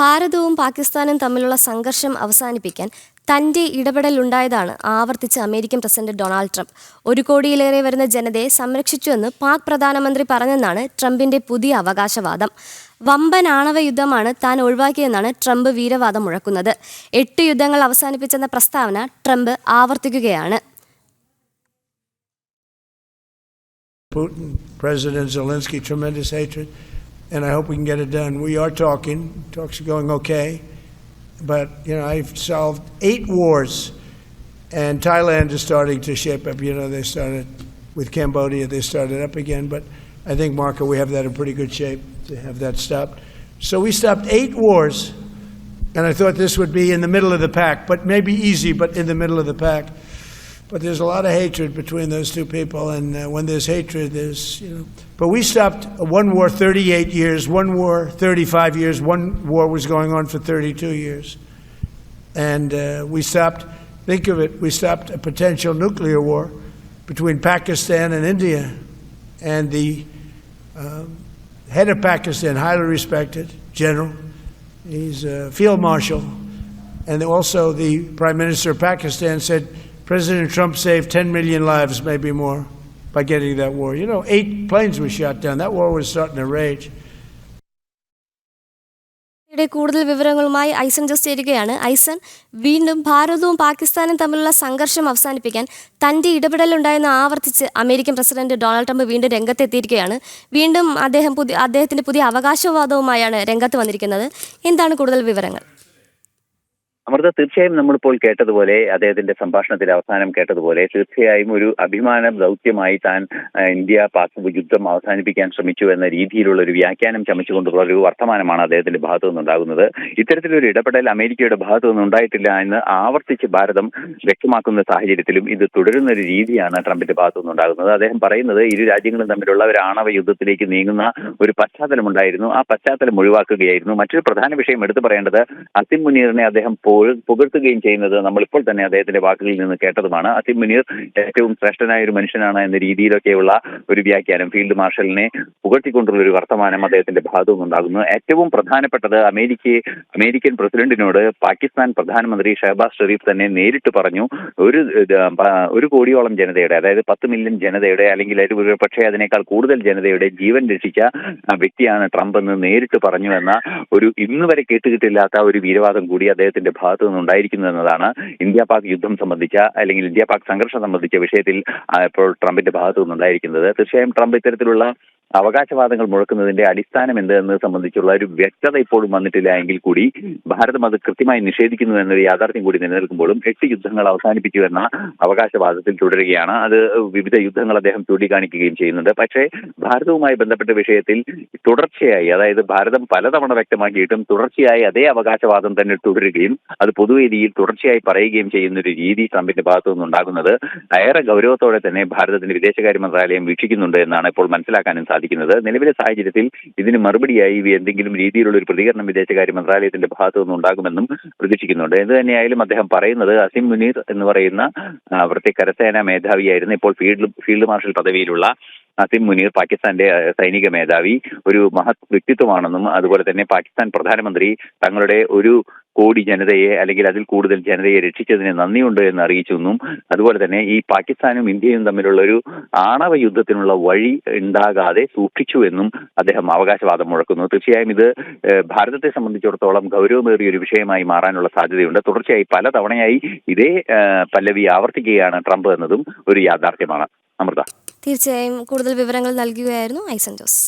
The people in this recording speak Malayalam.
ഭാരതവും പാകിസ്ഥാനും തമ്മിലുള്ള സംഘർഷം അവസാനിപ്പിക്കാൻ തന്റെ ഇടപെടലുണ്ടായതാണ് ആവർത്തിച്ച് അമേരിക്കൻ പ്രസിഡന്റ് ഡൊണാൾഡ് ട്രംപ്. ഒരു കോടിയിലേറെ വരുന്ന ജനതയെ സംരക്ഷിച്ചുവെന്ന് പാക് പ്രധാനമന്ത്രി പറഞ്ഞെന്നാണ് ട്രംപിന്റെ പുതിയ അവകാശവാദം. വമ്പൻ ആണവ യുദ്ധമാണ് താൻ ഒഴിവാക്കിയെന്നാണ് ട്രംപ് വീരവാദം മുഴക്കുന്നത്. എട്ട് യുദ്ധങ്ങൾ അവസാനിപ്പിച്ചെന്ന പ്രസ്താവന ട്രംപ് ആവർത്തിക്കുകയാണ്. Putin, President Zelensky, tremendous hatred, and I hope we can get it done. We are talking. Talks are going okay, but you know I've solved eight wars, and Thailand is starting to shape up. You know they started with Cambodia, they started up again, but I think Marco, we have that in pretty good shape to have that stopped. So we stopped eight wars, and I thought this would be in the middle of the pack, but maybe easy, but in the middle of the pack. But there's a lot of hatred between those two people, and uh, when there's hatred, there's, you know. But we stopped one war 38 years, one war 35 years, one war was going on for 32 years. And uh, we stopped, think of it, we stopped a potential nuclear war between Pakistan and India. And the um, head of Pakistan, highly respected general, he's a field marshal, and also the Prime Minister of Pakistan said President Trump saved 10 million lives, maybe more, by getting that war. You know, eight planes were shot down. That war was starting to rage. കൂടുതൽ വിവരങ്ങളുമായി ഐസൻ ജസ്റ്റ് ചേരുകയാണ് ഐസൻ വീണ്ടും ഭാരതവും പാകിസ്ഥാനും തമ്മിലുള്ള സംഘർഷം അവസാനിപ്പിക്കാൻ തന്റെ ഇടപെടലുണ്ടായെന്ന് ആവർത്തിച്ച് അമേരിക്കൻ പ്രസിഡന്റ് ഡൊണാൾഡ് ട്രംപ് വീണ്ടും രംഗത്തെത്തിയിരിക്കുകയാണ് വീണ്ടും അദ്ദേഹം പുതിയ അദ്ദേഹത്തിന്റെ പുതിയ അവകാശവാദവുമായാണ് രംഗത്ത് വന്നിരിക്കുന്നത് എന്താണ് കൂടുതൽ വിവരങ്ങൾ അമൃത തീർച്ചയായും നമ്മളിപ്പോൾ കേട്ടതുപോലെ അദ്ദേഹത്തിന്റെ സംഭാഷണത്തിൽ അവസാനം കേട്ടതുപോലെ തീർച്ചയായും ഒരു അഭിമാന ദൗത്യമായി താൻ ഇന്ത്യ പാക് യുദ്ധം അവസാനിപ്പിക്കാൻ ശ്രമിച്ചു എന്ന രീതിയിലുള്ള ഒരു വ്യാഖ്യാനം ചമച്ചുകൊണ്ടുള്ള ഒരു വർത്തമാനമാണ് അദ്ദേഹത്തിന്റെ ഭാഗത്തു നിന്നുണ്ടാകുന്നത്. ഇത്തരത്തിലൊരു ഇടപെടൽ അമേരിക്കയുടെ ഭാഗത്തു നിന്നുണ്ടായിട്ടില്ല എന്ന് ആവർത്തിച്ച് ഭാരതം വ്യക്തമാക്കുന്ന സാഹചര്യത്തിലും ഇത് തുടരുന്ന ഒരു രീതിയാണ് ട്രംപിന്റെ ഭാഗത്തു നിന്നുണ്ടാകുന്നത്. അദ്ദേഹം പറയുന്നത് ഇരു രാജ്യങ്ങളും തമ്മിലുള്ള ഒരു ആണവ യുദ്ധത്തിലേക്ക് നീങ്ങുന്ന ഒരു പശ്ചാത്തലമുണ്ടായിരുന്നു. ആ പശ്ചാത്തലം ഒഴിവാക്കുകയായിരുന്നു. മറ്റൊരു പ്രധാന വിഷയം എടുത്തു പറയേണ്ടത് അസിം മുനീറിനെ അദ്ദേഹം പുക- പുകഴ്ത്തുകയും ചെയ്യുന്നത് നമ്മളിപ്പോൾ തന്നെ അദ്ദേഹത്തിന്റെ വാക്കുകളിൽ നിന്ന് കേട്ടതുമാണ്. അസിം മുനീർ ഏറ്റവും ശ്രേഷ്ഠനായ ഒരു മനുഷ്യനാണ് എന്ന രീതിയിലൊക്കെയുള്ള ഒരു വ്യാഖ്യാനം ഫീൽഡ് മാർഷലിനെ പുകഴ്ത്തിക്കൊണ്ടുള്ള ഒരു വർത്തമാനം അദ്ദേഹത്തിന്റെ ഭാഗത്തു നിന്നുണ്ടാകുന്നു ഏറ്റവും പ്രധാനപ്പെട്ടത് അമേരിക്ക അമേരിക്കൻ പ്രസിഡന്റിനോട് പാകിസ്ഥാൻ പ്രധാനമന്ത്രി ഷഹബാസ് ഷെറീഫ് തന്നെ നേരിട്ട് പറഞ്ഞു ഒരു ഒരു കോടിയോളം ജനതയുടെ അതായത് പത്ത് മില്യൺ ജനതയുടെ അല്ലെങ്കിൽ പക്ഷേ അതിനേക്കാൾ കൂടുതൽ ജനതയുടെ ജീവൻ രക്ഷിച്ച വ്യക്തിയാണ് ട്രംപ് എന്ന് നേരിട്ട് പറഞ്ഞു എന്ന ഒരു ഇന്ന് വരെ കേട്ടുകിട്ടില്ലാത്ത ഒരു വീരവാദം കൂടി അദ്ദേഹത്തിന്റെ ഭാഗത്തു നിന്നുണ്ടായിരിക്കുന്നു എന്നതാണ് ഇന്ത്യ പാക് യുദ്ധം സംബന്ധിച്ച അല്ലെങ്കിൽ ഇന്ത്യ പാക് സംഘർഷം സംബന്ധിച്ച വിഷയത്തിൽ ഇപ്പോൾ ട്രംപിന്റെ ഭാഗത്തു നിന്നുണ്ടായിരിക്കുന്നത്. തീർച്ചയായും ട്രംപ് ഇത്തരത്തിലുള്ള അവകാശവാദങ്ങൾ മുഴക്കുന്നതിന്റെ അടിസ്ഥാനം എന്ത് എന്നത് സംബന്ധിച്ചുള്ള ഒരു വ്യക്തത ഇപ്പോഴും വന്നിട്ടില്ല എങ്കിൽ കൂടി ഭാരതം അത് കൃത്യമായി നിഷേധിക്കുന്നു എന്നൊരു യാഥാർത്ഥ്യം കൂടി നിലനിൽക്കുമ്പോഴും എട്ട് യുദ്ധങ്ങൾ അവസാനിപ്പിച്ചു എന്ന അവകാശവാദത്തിൽ തുടരുകയാണ്. അത് വിവിധ യുദ്ധങ്ങൾ അദ്ദേഹം ചൂണ്ടിക്കാണിക്കുകയും ചെയ്യുന്നുണ്ട്. പക്ഷേ ഭാരതവുമായി ബന്ധപ്പെട്ട വിഷയത്തിൽ തുടർച്ചയായി അതായത് ഭാരതം പലതവണ വ്യക്തമാക്കിയിട്ടും തുടർച്ചയായി അതേ അവകാശവാദം തന്നെ തുടരുകയും അത് പൊതുവേദിയിൽ തുടർച്ചയായി പറയുകയും ചെയ്യുന്ന ഒരു രീതി ട്രംപിന്റെ ഭാഗത്തു നിന്നുണ്ടാകുന്നത് ഏറെ ഗൗരവത്തോടെ തന്നെ ഭാരതത്തിന്റെ വിദേശകാര്യ മന്ത്രാലയം വീക്ഷിക്കുന്നുണ്ട് എന്നാണ് ഇപ്പോൾ മനസ്സിലാക്കാനും സാധിക്കുന്നത്. നിലവിലെ സാഹചര്യത്തിൽ ഇതിന് മറുപടിയായി എന്തെങ്കിലും രീതിയിലുള്ള ഒരു പ്രതികരണം വിദേശകാര്യ മന്ത്രാലയത്തിന്റെ ഭാഗത്തു നിന്നുണ്ടാകുമെന്നും പ്രതീക്ഷിക്കുന്നുണ്ട്. എന്ത് തന്നെയായാലും അദ്ദേഹം പറയുന്നത് അസിം മുനീർ എന്ന് പറയുന്ന പ്രത്യേക കരസേനാ മേധാവിയായിരുന്നു ഇപ്പോൾ ഫീൽഡ് ഫീൽഡ് മാർഷൽ പദവിയിലുള്ള അസിം മുനീർ പാകിസ്ഥാന്റെ സൈനിക മേധാവി ഒരു മഹത് വ്യക്തിത്വമാണെന്നും അതുപോലെ തന്നെ പാകിസ്ഥാൻ പ്രധാനമന്ത്രി തങ്ങളുടെ ഒരു കോടി ജനതയെ അല്ലെങ്കിൽ അതിൽ കൂടുതൽ ജനതയെ രക്ഷിച്ചതിന് നന്ദിയുണ്ട് എന്ന് അറിയിച്ചെന്നും അതുപോലെ തന്നെ ഈ പാകിസ്ഥാനും ഇന്ത്യയും തമ്മിലുള്ള ഒരു ആണവ യുദ്ധത്തിനുള്ള വഴി ഉണ്ടാകാതെ സൂക്ഷിച്ചു എന്നും അദ്ദേഹം അവകാശവാദം മുഴക്കുന്നു. തീർച്ചയായും ഇത് ഭാരതത്തെ സംബന്ധിച്ചിടത്തോളം ഗൗരവമേറിയ ഒരു വിഷയമായി മാറാനുള്ള സാധ്യതയുണ്ട്. തുടർച്ചയായി പല തവണയായി ഇതേ പല്ലവി ആവർത്തിക്കുകയാണ് ട്രംപ് എന്നതും ഒരു യാഥാർത്ഥ്യമാണ്. അമൃത. തീർച്ചയായും കൂടുതൽ വിവരങ്ങൾ നൽകുകയായിരുന്നു ഐസൻ ജോസ്.